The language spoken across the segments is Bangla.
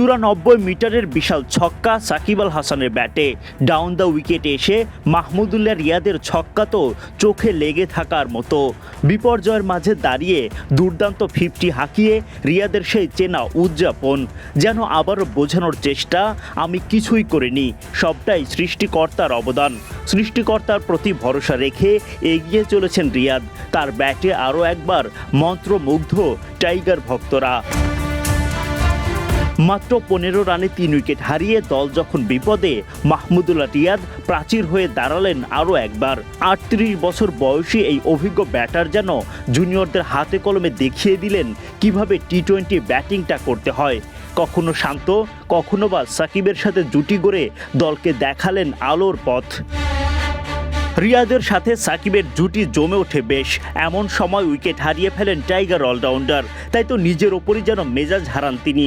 চুরানব্বই মিটারের বিশাল ছক্কা সাকিব আল হাসানের ব্যাটে। ডাউন দ্য উইকেটে এসে মাহমুদুল্লাহ রিয়াদের ছক্কা তো চোখে লেগে থাকার মতো। বিপর্যয়ের মাঝে দাঁড়িয়ে দুর্দান্ত ফিফটি হাঁকিয়ে রিয়াদের সেই চেনা উদযাপন, যেন আবারও বোঝানোর চেষ্টা আমি কিছুই করিনি। সবটাই সৃষ্টিকর্তার অবদান। সৃষ্টিকর্তার প্রতি ভরসা রেখে এগিয়ে চলেছেন রিয়াদ। তার ব্যাটে আরও একবার মন্ত্রমুগ্ধ টাইগার ভক্তরা। মাত্র পনেরো রানে তিন উইকেট হারিয়ে দল যখন বিপদে, মাহমুদুল্লাহ রিয়াদ প্রাচীর হয়ে দাঁড়ালেন আরও একবার। আটত্রিশ বছর বয়সী এই অভিজ্ঞ ব্যাটার যেন জুনিয়রদের হাতে কলমে দেখিয়ে দিলেন কীভাবে টি টোয়েন্টি ব্যাটিংটা করতে হয়। কখনো শান্ত, কখনো বা সাকিবের সাথে জুটি গড়ে দলকে দেখালেন আলোর পথ। রিয়াদের সাথে সাকিবের জুটি জমে ওঠে বেশ। এমন সময় উইকেট হারিয়ে ফেলেন টাইগার অলরাউন্ডার। তাই তো নিজের ওপরই যেন মেজাজ হারান তিনি।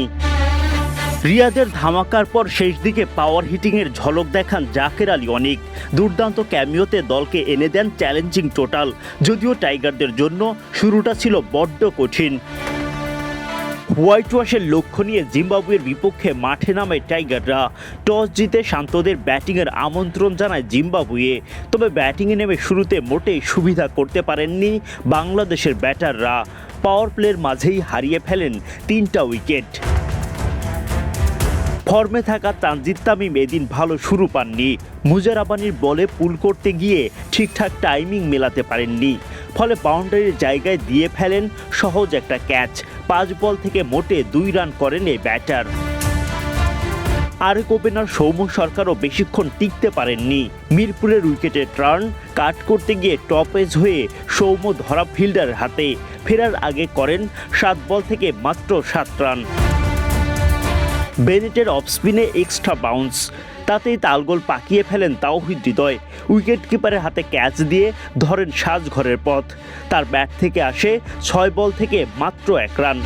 রিয়াদের ধামাকার পর শেষ দিকে পাওয়ার হিটিংয়ের ঝলক দেখান জাকের আলী অনিক। দুর্দান্ত ক্যামিওতে দলকে এনে দেন চ্যালেঞ্জিং টোটাল যদিও টাইগারদের জন্য শুরুটা ছিল বড্ড কঠিন। হোয়াইট ওয়াশের লক্ষ্য নিয়ে জিম্বাবুয়ের বিপক্ষে মাঠে নামে টাইগাররা। টস জিতে শান্তদের ব্যাটিংয়ের আমন্ত্রণ জানায় জিম্বাবুয়ে। তবে ব্যাটিংয়ে নেমে শুরুতে মোটেই সুবিধা করতে পারেননি বাংলাদেশের ব্যাটাররা। পাওয়ার প্লের মাঝেই হারিয়ে ফেলেন তিনটা উইকেট ফর্মে থাকা তানজিদ তামিম এদিন ভালো শুরু পাননি। মুজারাবানির বলে পুল করতে গিয়ে ঠিকঠাক টাইমিং মেলাতে পারেননি। ফলে বাউন্ডারির জায়গায় দিয়ে ফেলেন সহজ একটা ক্যাচ। পাঁচ বল থেকে মোটে দুই রান করেন এই ব্যাটার। আরেক ওপেনার সৌম্য সরকারও বেশিক্ষণ টিকতে পারেননি। মিরপুরের উইকেটের টার্ন কাট করতে গিয়ে টপ এজ হয়ে সৌম্য ধরা ফিল্ডার হাতে। ফেরার আগে করেন সাত বল থেকে মাত্র সাত রান। বেনেটের অফ স্পিনে এক্সট্রা বাউন্স তাতেই তালগোল পাকিয়ে ফেলেন তাওহিদ হৃদয়। উইকেট কিপারের হাতে ক্যাচ দিয়ে ধরেন সাজঘরের পথ। তার ব্যাট থেকে আসে ছয় বল থেকে মাত্র এক রান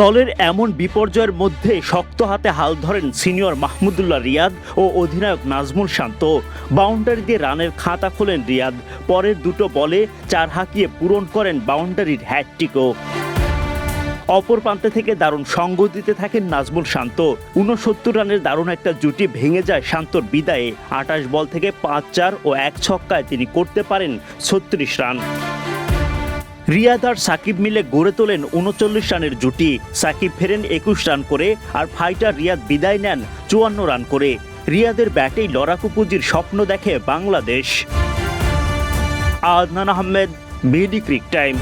দলের এমন বিপর্যয়ের মধ্যে শক্ত হাতে হাল ধরেন সিনিয়র মাহমুদুল্লাহ রিয়াদ ও অধিনায়ক নাজমুল শান্ত। বাউন্ডারি দিয়ে রানের খাতা খোলেন রিয়াদ। পরের দুটো বলে চার হাঁকিয়ে পূরণ করেন বাউন্ডারির হ্যাটটিকও অপর প্রান্তে থেকে দারুণ সঙ্গ দিতে থাকেন নাজমুল শান্ত। উনসত্তর রানের দারুণ একটা জুটি ভেঙে যায় শান্তর বিদায়ে। আটাশ বল থেকে পাঁচ চার ও এক ছক্কায় তিনি করতে পারেন ছত্রিশ রান। রিয়াদ আর সাকিব মিলে গড়ে তোলেন উনচল্লিশ রানের জুটি। সাকিব ফেরেন একুশ রান করে আর ফাইটার রিয়াদ বিদায় নেন চুয়ান্ন রান করে। রিয়াদের ব্যাটেই লড়াকু পুঁজির স্বপ্ন দেখে বাংলাদেশ। আদনান আহমেদ মিডি ক্রিক টাইম।